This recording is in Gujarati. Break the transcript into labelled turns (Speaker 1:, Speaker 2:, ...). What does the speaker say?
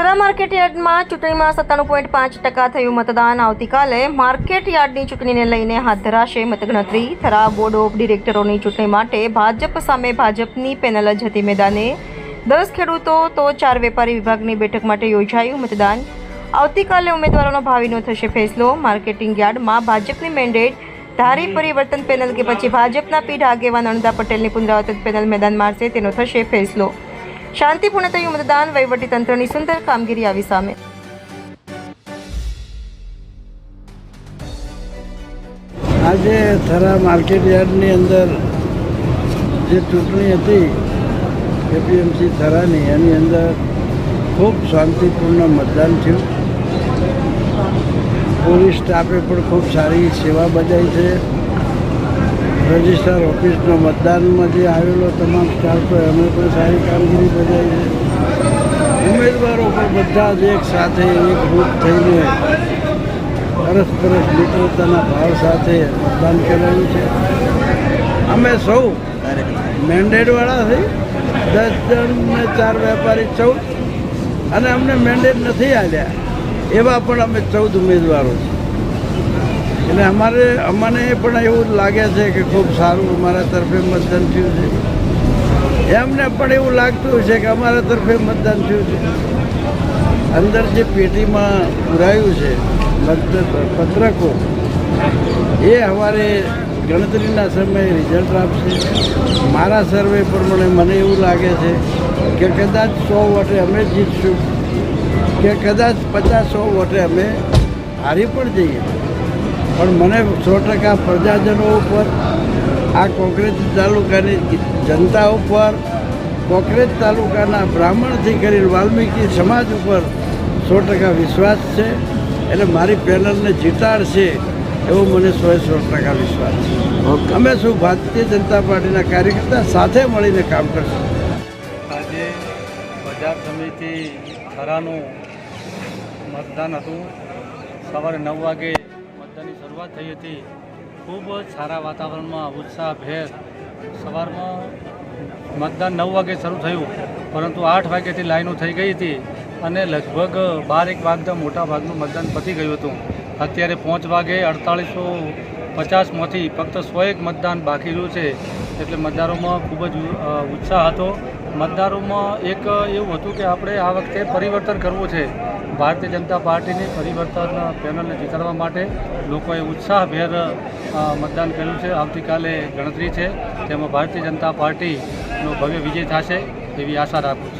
Speaker 1: થરા માર્કેટ યાર્ડમાં ચૂંટણીમાં સત્તાણું પોઈન્ટ પાંચ ટકા થયું મતદાન. આવતીકાલે માર્કેટ યાર્ડની ચૂંટણીને લઈને હાથ ધરાશે મતગણતરી. થરા બોર્ડ ઓફ ડિરેક્ટરોની ચૂંટણી માટે ભાજપ સામે ભાજપની પેનલ જ હતી મેદાને. દસ ખેડૂતો, તો ચાર વેપારી વિભાગની બેઠક માટે યોજાયું મતદાન. આવતીકાલે ઉમેદવારોનો ભાવિનો થશે ફેસલો. માર્કેટિંગ યાર્ડમાં ભાજપની મેન્ડેટ ધારી પરિવર્તન પેનલ કે પછી ભાજપના પીઢ આગેવાન અણુદા પટેલની પુનરાવર્તન પેનલ મેદાન મારશે તેનો થશે ફેસલો. શાંતિપૂર્ણ થયું મતદાન, વહીવટીતંત્રની સુંદર કામગીરી આવી સામે.
Speaker 2: આજે થરા માર્કેટ યાર્ડની અંદર જે ચૂંટણી હતી, એપીએમસી થરાની, એની અંદર ખૂબ શાંતિપૂર્ણ મતદાન થયું. પોલીસ સ્ટાફે પણ ખૂબ સારી સેવા બજાવી છે. રજિસ્ટર ઓફિસનો મતદાનમાં જે આવેલો તમામ સ્ટાફ અમે પણ સારી કામગીરી બજાવી છે ઉમેદવારો પણ બધા જ એક સાથે એક રૂપ થઈને પરસ્પરસ મિત્રતાના ભાવ સાથે મતદાન કરેલું છે. અમે સૌ મેન્ડેટવાળા થઈ દસ જણ ને ચાર વેપારી ચૌદ. અને અમને મેન્ડેટ નથી આવ્યા એવા પણ અમે ચૌદ ઉમેદવારો છે એટલે અમારે, અમને પણ એવું લાગે છે કે ખૂબ સારું અમારા તરફે મતદાન થયું છે. એમને પણ એવું લાગતું છે કે અમારા તરફે મતદાન થયું છે. અંદર જે પેટીમાં પુરાયું છે પત્રકો, એ અમારે ગણતરીના સમયે રિઝલ્ટ આપશે. મારા સર્વે પ્રમાણે મને એવું લાગે છે કે કદાચ સો વોટે અમે જીતશું, કે કદાચ પચાસ સો વોટે અમે હારી પણ જઈએ. પણ મને સો ટકા પ્રજાજનો ઉપર આ કોંગ્રેસ તાલુકાની જનતા ઉપર કોંગ્રેસ તાલુકાના બ્રાહ્મણથી કરીને વાલ્મીકી સમાજ ઉપર સો ટકા વિશ્વાસ છે. એટલે મારી પેનલને જીતાડશે એવો મને સો સો ટકા વિશ્વાસ છે. અમે શું ભારતીય જનતા પાર્ટીના કાર્યકર્તા સાથે મળીને કામ કરશું?
Speaker 3: આજે બજાર સમિતિ ખરાનું મતદાન હતું. સવારે નવ વાગે મતદાનની શરૂઆત થઈ હતી. ખૂબ સારા વાતાવરણમાં ઉત્સાહભેર સવારમાં મતદાન નવ વાગે શરૂ થયું, પરંતુ આઠ વાગ્યાથી લાઈનો થઈ ગઈ હતી અને લગભગ બાર એક વાગતા મોટા મતદાન પતી ગયું હતું. અત્યારે પાંચ વાગે અડતાળીસો પચાસમાંથી ફક્ત સો એક મતદાન બાકી રહ્યું છે. એટલે મતદારોમાં ખૂબ જ ઉત્સાહ હતો. મતદારોમાં એક એવું હતું કે આપણે આ વખતે પરિવર્તન કરવું છે. ભારતીય જનતા પાર્ટીની પરિવર્તન પેનલને જીતાડવા માટે લોકોએ ઉત્સાહભેર મતદાન કર્યું છે. આવતીકાલે ગણતરી છે. તેમાં ભારતીય જનતા પાર્ટીનો ભવ્ય વિજય થશે એવી આશા રાખું છું.